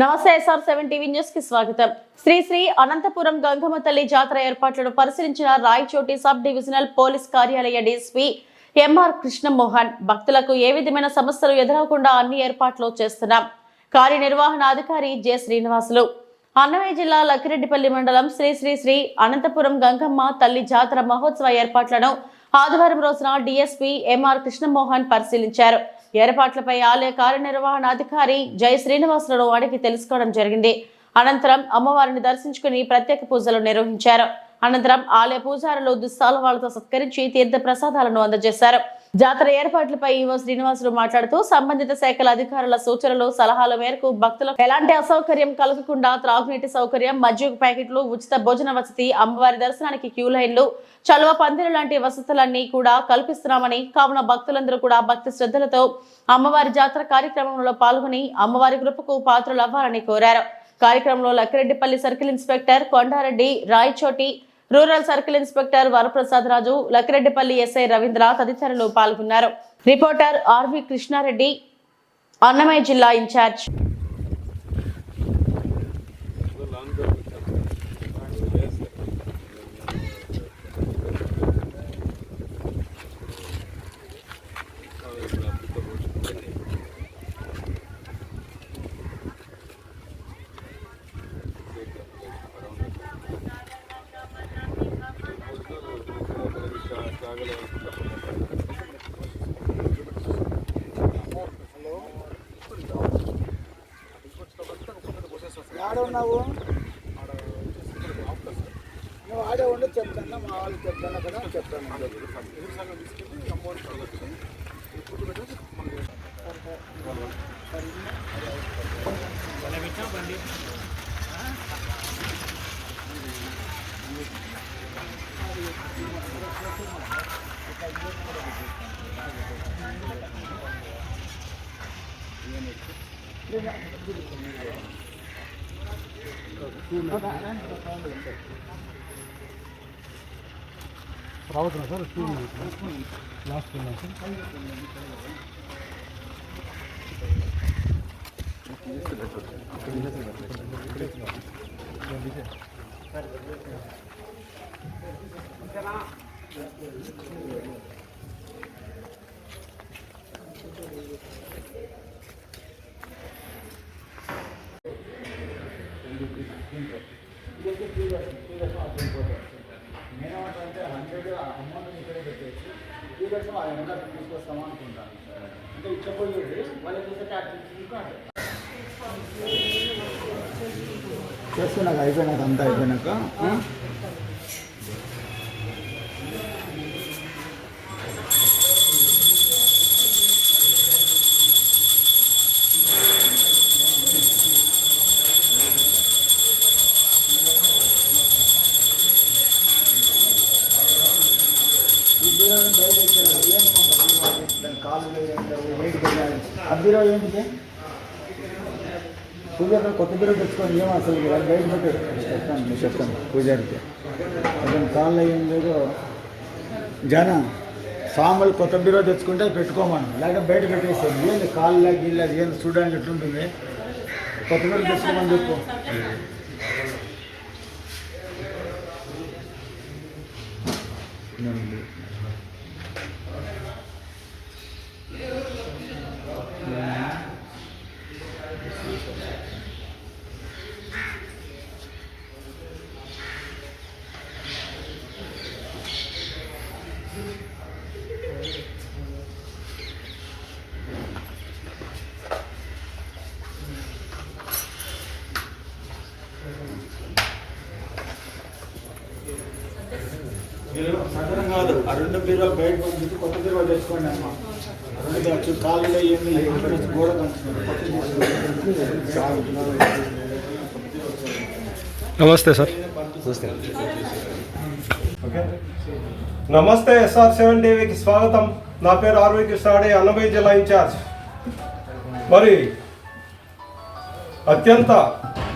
నమస్తే SR seven TV న్యూస్కి స్వాగతం. శ్రీ శ్రీ అనంతపురం గంగమ్మ తల్లి జాతర ఏర్పాట్లను పరిశీలించిన రాయచోటి సబ్ డివిజనల్ పోలీస్ కార్యాలయ డీఎస్పీ ఎంఆర్ కృష్ణమోహన్. భక్తులకు ఏ విధమైన సమస్యలు ఎదురవకుండా అన్ని ఏర్పాట్లు చేస్తున్నాం. కార్యనిర్వహణాధికారి జె శ్రీనివాసులు. అన్నమయ్య జిల్లా లక్కిరెడ్డిపల్లి మండలం శ్రీ శ్రీ శ్రీ అనంతపురం గంగమ్మ తల్లి జాతర మహోత్సవ ఏర్పాట్లను ఆదివారం రోజున డీఎస్పీ ఎంఆర్ కృష్ణమోహన్ పరిశీలించారు. ఏర్పాట్లపై ఆలయ కార్యనిర్వహణాధికారి జై శ్రీనివాసులను అడిగి తెలుసుకోవడం జరిగింది. అనంతరం అమ్మవారిని దర్శించుకుని ప్రత్యేక పూజలు నిర్వహించారు. అనంతరం ఆలయ పూజారులు దుస్సాలవాళ్ళతో సత్కరించి తీర్థ ప్రసాదాలను అందజేశారు. జాతర ఏర్పాట్లపై ఈవో శ్రీనివాసులు మాట్లాడుతూ సంబంధిత శాఖల అధికారుల సూచనలు సలహాల మేరకు భక్తులకు ఎలాంటి అసౌకర్యం కలగకుండా త్రాగునీటి సౌకర్యం మజ్జిగ ప్యాకెట్లు ఉచిత భోజన వసతి అమ్మవారి దర్శనానికి క్యూ లైన్లు చలువ పందిరు లాంటి వసతులన్నీ కూడా కల్పిస్తున్నామని కావున భక్తులందరూ కూడా భక్తి శ్రద్ధలతో అమ్మవారి జాతర కార్యక్రమంలో పాల్గొని అమ్మవారి కృపకు పాత్రలు అవ్వాలని కోరారు. కార్యక్రమంలో Lakkireddipalli circle inspector Kondareddy Rayachoti rural circle inspector Varaprasad Raju Lakkireddipalli SI Ravindra తదితరులు పాల్గొన్నారు. రిపోర్టర్ ఆర్వి కృష్ణారెడ్డి అన్నమయ్య జిల్లా ఇన్ఛార్జ్. ఉన్నావు నువ్వు ఆడే ఉండి చెప్తాను మా వాళ్ళకి చెప్తాను కదా చెప్తాను. రావుతున్నా సార్ టూ లాస్ట్ సార్ నేనేమంటే హండ్రెడ్ అమౌంట్ ఇక్కడే పెట్టేసి త్రీ కోసం ఆ ఏమన్నా తీసుకొస్తామా అనుకుంటాను అంటే ఇక్కడ పోయి వాళ్ళు చూస్తే చేస్తున్నాక అయిపోయినాక అంతా అయిపోయినాక కాలు అద్దీరో ఏంటిది పూజ కొత్త బీరో తెచ్చుకొని ఏం అసలు బయట పెట్టి చెప్తాను చెప్తాను పూజారికి అతను కాళ్ళు ఏం లేదు జన సాంబలు కొత్త బీరో తెచ్చుకుంటే పెట్టుకోమను లేకపోతే బయట పెట్టేసాను ఏంది కాళ్ళ గిళ్ళ ఏంది చూడడానికి ఎట్లుంటుంది కొత్త బీరో తెచ్చుకోమని చెప్పు మీరు కాదు ఆ రెండు బయట పంపించి కొత్త తెచ్చుకోండి అమ్మ. రెండు కాళ్ళు ఏమి గోడ నమస్తే సార్. నమస్తే ఎస్ఆర్ సెవెన్ టీవీకి స్వాగతం. నా పేరు ఆర్వి కృష్ణాడి అన్నమయ్య జిల్లా ఇన్ఛార్జ్. మరి అత్యంత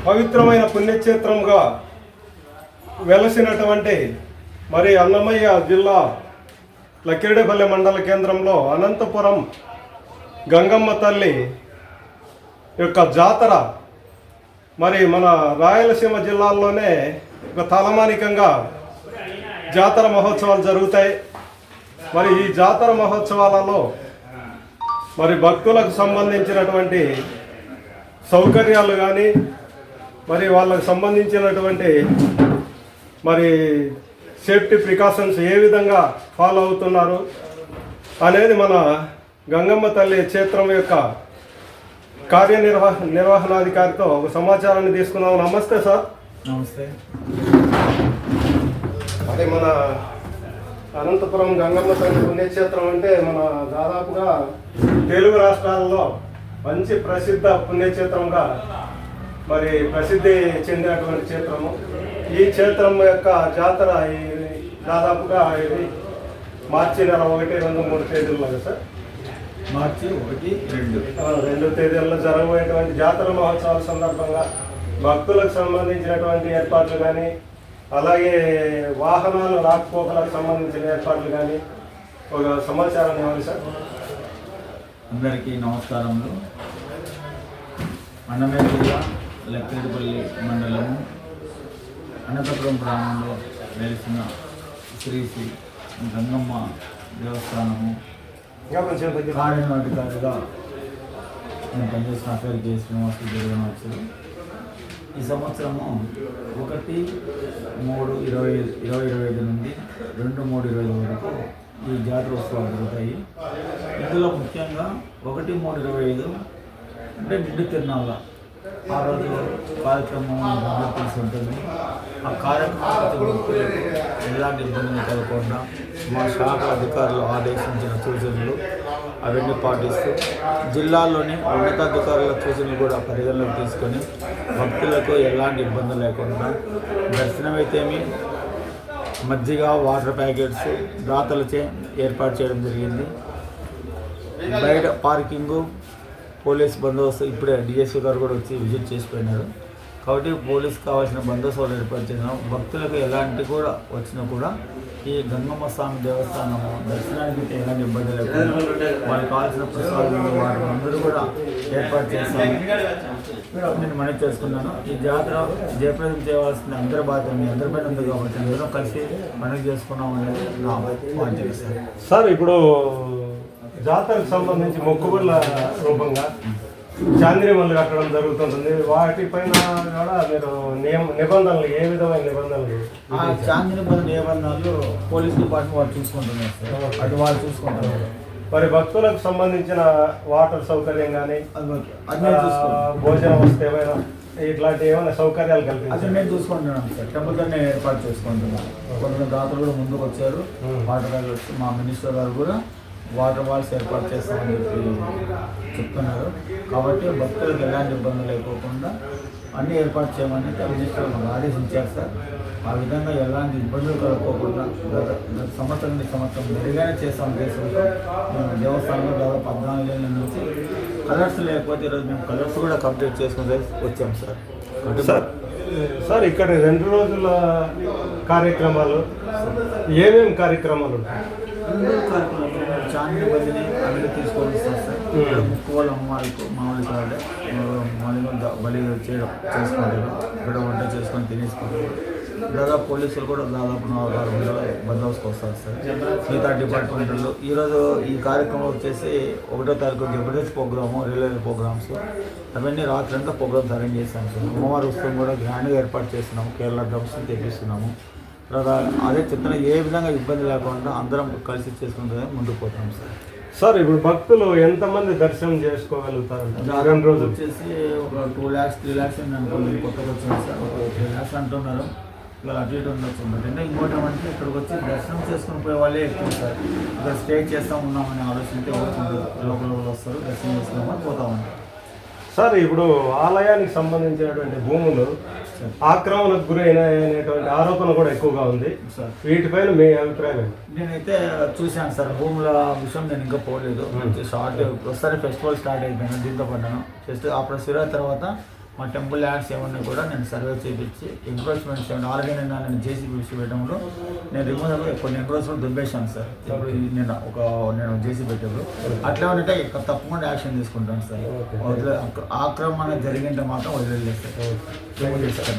పవిత్రమైన పుణ్యక్షేత్రంగా వెలసినటువంటి మరి అన్నమయ్య జిల్లా లక్కిరెడ్డిపల్లి మండల కేంద్రంలో అనంతపురం గంగమ్మ తల్లి యొక్క జాతర మరి మన రాయలసీమ జిల్లాల్లోనే ఒక తలమానికంగా జాతర మహోత్సవాలు జరుగుతాయి. మరి ఈ జాతర మహోత్సవాలలో మరి భక్తులకు సంబంధించినటువంటి సౌకర్యాలు కానీ మరి వాళ్ళకు సంబంధించినటువంటి మరి సేఫ్టీ ప్రికాషన్స్ ఏ విధంగా ఫాలో అవుతున్నారు అనేది మన గంగమ్మ తల్లి క్షేత్రం యొక్క కార్యనిర్వహ నిర్వహణాధికారితో ఒక సమాచారాన్ని తీసుకుందాం. నమస్తే సార్. నమస్తే. అదే మన అనంతపురం గంగమ్మ తల్లి పుణ్యక్షేత్రం అంటే మన దాదాపుగా తెలుగు రాష్ట్రాల్లో మంచి ప్రసిద్ధ పుణ్యక్షేత్రంగా మరి ప్రసిద్ధి చెందినటువంటి క్షేత్రము. ఈ క్షేత్రం యొక్క జాతర ఈ దాదాపుగా ఇది మార్చి నెల ఒకటి రెండు మూడు తేదీల్లో సార్? మార్చి ఒకటి రెండు. రెండు తేదీల్లో జరగబోయేటువంటి జాతర మహోత్సవాల సందర్భంగా భక్తులకు సంబంధించినటువంటి ఏర్పాట్లు కానీ అలాగే వాహనాలు రాకపోకలకు సంబంధించిన ఏర్పాట్లు కానీ ఒక సమాచారం ఇవ్వాలి సార్. అందరికీ నమస్కారములు. అన్నమయ్య జిల్లా లక్కిరెడ్డిపల్లి మండలము అనంతపురం గ్రామంలో వెలిసిన శ్రీ శ్రీ గంగమ్మ దేవస్థానము నేను పనిచేసిన పేరు కె శ్రీనివాసు జరగవచ్చు ఈ సంవత్సరము ఒకటి మూడు ఇరవై ఇరవై ఇరవై ఐదు నుండి రెండు మూడు ఇరవై ఐదు వరకు ఈ జాతర ఉత్సవాలు జరుగుతాయి. ఇందులో ముఖ్యంగా ఒకటి మూడు ఇరవై ఐదు అంటే నిండు తిరునాళ్ళ. ఆ రోజు కార్యక్రమం తెలిసి ఉంటుంది. ఆ కార్యక్రమం ఎలాంటి ఇబ్బందులు కలగకుండా మా శాఖ అధికారులు ఆదేశించిన సూచనలు అవన్నీ పాటిస్తూ జిల్లాలోని ఉన్నతాధికారుల సూచనలు కూడా పరిగణలోకి తీసుకొని భక్తులకు ఎలాంటి ఇబ్బంది లేకుండా దర్శనం మజ్జిగ వాటర్ ప్యాకెట్స్ దాతలచే ఏర్పాటు చేయడం జరిగింది. బయట పార్కింగు పోలీస్ బందోబస్తు ఇప్పుడే డిఎస్పీ గారు కూడా వచ్చి విజిట్ చేసిపోయినారు కాబట్టి పోలీస్ కావాల్సిన బందోబస్తు ఏర్పాటు చేసినాం భక్తులకు ఎలాంటి కూడా వచ్చినా కూడా ఈ గంగమ్మ స్వామి దేవస్థానము దర్శనానికి ఎలాంటి ఇబ్బంది లేకుండా వాళ్ళకి కావాల్సిన ప్రసాదాలు వారి అందరూ కూడా ఏర్పాటు చేస్తాను నేను మనవి చేసుకున్నాను. ఈ జాతర జయప్రదం చేయవలసిన అందరి బాధ్యత మీ అందరిపైన ఉంది కాబట్టి అందరం కలిసి మనవి చేసుకున్నాం అనేది నా పాయింట్ సార్ ఇప్పుడు జాతరకు సంబంధించి మొక్కుబడుల రూపంగా చాంద్రిమల్లు కట్టడం జరుగుతుంటుంది. వాటిపైన కూడా మీరు నియమ నిబంధనలు ఏ విధమైన నిబంధనలు? ఆ నిబంధనలు పోలీస్ డిపార్ట్మెంట్ వాళ్ళు చూసుకుంటున్నారు సార్. అటు వాళ్ళు చూసుకుంటున్నారు. మరి భక్తులకు సంబంధించిన వాటర్ సౌకర్యం కానీ భోజన వస్తే ఏమైనా ఇట్లాంటి ఏమైనా సౌకర్యాలు అది కల్పించారు మేము చూసుకుంటున్నాం సార్. టెంపుల్ నేను ఏర్పాటు చేసుకుంటున్నాం. కొంతమంది దాతలు కూడా ముందుకు వచ్చారు వాటర్ వచ్చి మా మినిస్టర్ గారు కూడా వాటర్ వాల్స్ ఏర్పాటు చేస్తామని చెప్పి చెప్తున్నారు. కాబట్టి భక్తులకు ఎలాంటి ఇబ్బంది లేకోకుండా అన్ని ఏర్పాటు చేయమని మినిస్టర్ మాకు ఆదేశించారు సార్. ఆ విధంగా ఎలాంటి ఇబ్బందులు కలుపుకోకుండా గత గత సంవత్సరం సంవత్సరం మెరుగైన చేస్తాం ఉద్దేశంతో మేము దేవస్థానంలో దాదాపు పద్నాలుగు ఏళ్ళ నుంచి కలర్స్ లేకపోతే ఈరోజు మేము కలర్స్ కూడా కంప్లీట్ చేసుకుని వచ్చాం సార్. సార్. సార్ ఇక్కడ రెండు రోజుల కార్యక్రమాలు ఏమేమి కార్యక్రమాలు కార్యక్రమాలు. చాందిని బదిని అన్ని తీసుకొని వస్తాం సార్. ఇక్కడ ముక్కు వాళ్ళ అమ్మాయికు మామూలు కాదు మామూలుగా బలి చేయడం చేసుకుంటారు. ఇక్కడ వంట చేసుకొని తినేసుకుంటారు. దాదాపు పోలీసులు కూడా దాదాపు నాలుగు బందోబస్తు వస్తారు సార్. మిగతా డిపార్ట్మెంట్లో ఈరోజు ఈ కార్యక్రమం వచ్చేసి ఒకటో తారీఖు జబర్దస్త్ ప్రోగ్రాము రిలే ప్రోగ్రామ్స్. అవన్నీ రాత్రి అంతా ప్రోగ్రామ్స్ అరేంజ్ చేస్తాం సార్. అమ్మవారి ఉత్సవం కూడా గ్రాండ్గా ఏర్పాటు చేస్తున్నాము. కేరళ డ్రమ్స్ తెప్పిస్తున్నాము. తర్వాత అదే చెప్తున్నా ఏ విధంగా ఇబ్బంది లేకుండా అందరం కలిసి చేసుకుంటే ముందుకు పోతాం సార్. సార్ ఇప్పుడు భక్తులు ఎంతమంది దర్శనం చేసుకోగలుగుతారు రోజులు. వచ్చేసి ఒక టూ ల్యాక్స్ త్రీ ల్యాక్స్ అనుకోండి కొత్తగా వచ్చింది సార్ ఒక త్రీ ల్యాక్స్ అంటున్నారు. ఇలా అటు ఇటు ఉండొచ్చు అంటే ఇంకోటి ఏమంటే ఇక్కడికి వచ్చి దర్శనం చేసుకుని పోయే వాళ్ళే ఎక్కువ సార్. ఇక్కడ స్టే చేస్తాం ఉన్నామని ఆలోచనతో లోపల వాళ్ళు వస్తారు దర్శనం చేసుకున్నామని పోతామని సార్ ఇప్పుడు ఆలయానికి సంబంధించినటువంటి భూములు ఆక్రమణకు గురైన అనేటువంటి ఆరోపణ కూడా ఎక్కువగా ఉంది. సార్. వీటిపైన మీ అభిప్రాయం? నేనైతే చూశాను సార్ భూముల విషయం నేను ఇంకా పోలేదు. షార్ట్ ఒకసారి ఫెస్టివల్ స్టార్ట్ అయిపోయాను దీంతో పడ్డాను జస్ట్ అప్పుడు శివ తర్వాత మా టెంపుల్ ల్యాండ్స్ ఏమన్నా కూడా నేను సర్వే చేయించి ఎంక్రోచ్మెంట్స్ ఏమైనా ఆల్రెడీ నేను నేను జేసీబీ పెట్టడంలో నేను రిమూవ్ కొన్ని ఎంక్రోచ్మెంట్ దుబ్బేశాను సార్. ఇప్పుడు నేను ఒక నేను జేసీ పెట్టేప్పుడు. అట్లా ఉంటే తప్పకుండా యాక్షన్ తీసుకుంటాను సార్. వదిలే ఆక్రమణ జరిగింటే మాత్రం వదిలేదు సార్.